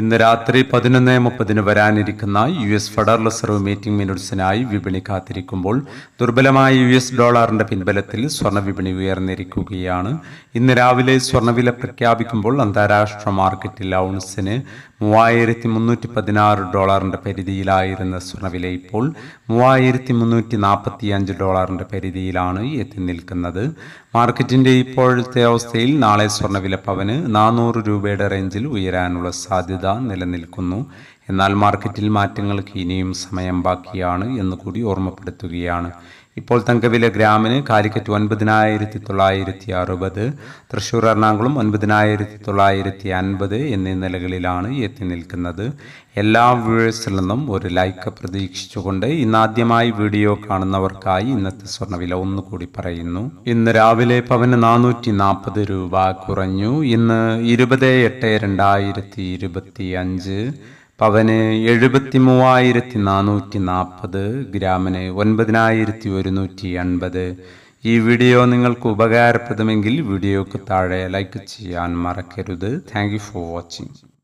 ഇന്ന് രാത്രി പതിനൊന്ന് മുപ്പതിന് വരാനിരിക്കുന്ന U S Federal Reserve meeting മിനിറ്റ്സിനായി വിപണി കാത്തിരിക്കുമ്പോൾ ദുർബലമായ യു എസ് ഡോളറിന്റെ പിൻബലത്തിൽ സ്വർണ ഉയർന്നിരിക്കുകയാണ്. ഇന്ന് രാവിലെ സ്വർണവില പ്രഖ്യാപിക്കുമ്പോൾ അന്താരാഷ്ട്ര മാർക്കറ്റിൽ ഔൺസിന് മൂവായിരത്തി മുന്നൂറ്റി പതിനാറ് ഡോളറിന്റെ പരിധിയിലായിരുന്ന സ്വർണവില ഇപ്പോൾ മൂവായിരത്തി മുന്നൂറ്റി നാൽപ്പത്തി അഞ്ച് ഡോളറിന്റെ പരിധിയിലാണ് എത്തി നിൽക്കുന്നത്. മാർക്കറ്റിന്റെ ഇപ്പോഴത്തെ അവസ്ഥയിൽ നാളെ സ്വർണവില പവന് നാനൂറ് രൂപയുടെ റേഞ്ചിൽ ഉയരാനുള്ള സാധ്യത നിലനിൽക്കുന്നു. എന്നാൽ മാർക്കറ്റിൽ മാറ്റങ്ങൾക്ക് ഇനിയും സമയം ബാക്കിയാണ് എന്ന് കൂടി ഓർമ്മപ്പെടുത്തുകയാണ്. ഇപ്പോൾ തങ്കവില ഗ്രാമിന് കാലിക്കറ്റ് ഒൻപതിനായിരത്തി തൊള്ളായിരത്തി അറുപത് തൃശ്ശൂർ എറണാകുളം ഒൻപതിനായിരത്തി തൊള്ളായിരത്തി അൻപത് എന്നീ നിലകളിലാണ് എത്തി നിൽക്കുന്നത്. എല്ലാ വ്യൂവേഴ്സിൽ നിന്നും ഒരു ലൈക്ക് പ്രതീക്ഷിച്ചുകൊണ്ട് ഇന്നാദ്യമായി വീഡിയോ കാണുന്നവർക്കായി ഇന്നത്തെ സ്വർണവില ഒന്നുകൂടി പറയുന്നു. ഇന്ന് രാവിലെ പവന് നാനൂറ്റി നാൽപ്പത് രൂപ കുറഞ്ഞു. ഇന്ന് ഇരുപത് എട്ട് രണ്ടായിരത്തി ഇരുപത്തി അഞ്ച് പവന് എഴുപത്തി മൂവായിരത്തി നാനൂറ്റി നാൽപ്പത് ഗ്രാമിന് ഒൻപതിനായിരത്തി ഒരുന്നൂറ്റി എൺപത് ഈ വീഡിയോ നിങ്ങൾക്ക് ഉപകാരപ്രദമെങ്കിൽ വീഡിയോക്ക് താഴെ ലൈക്ക് ചെയ്യാൻ മറക്കരുത്. Thank for watching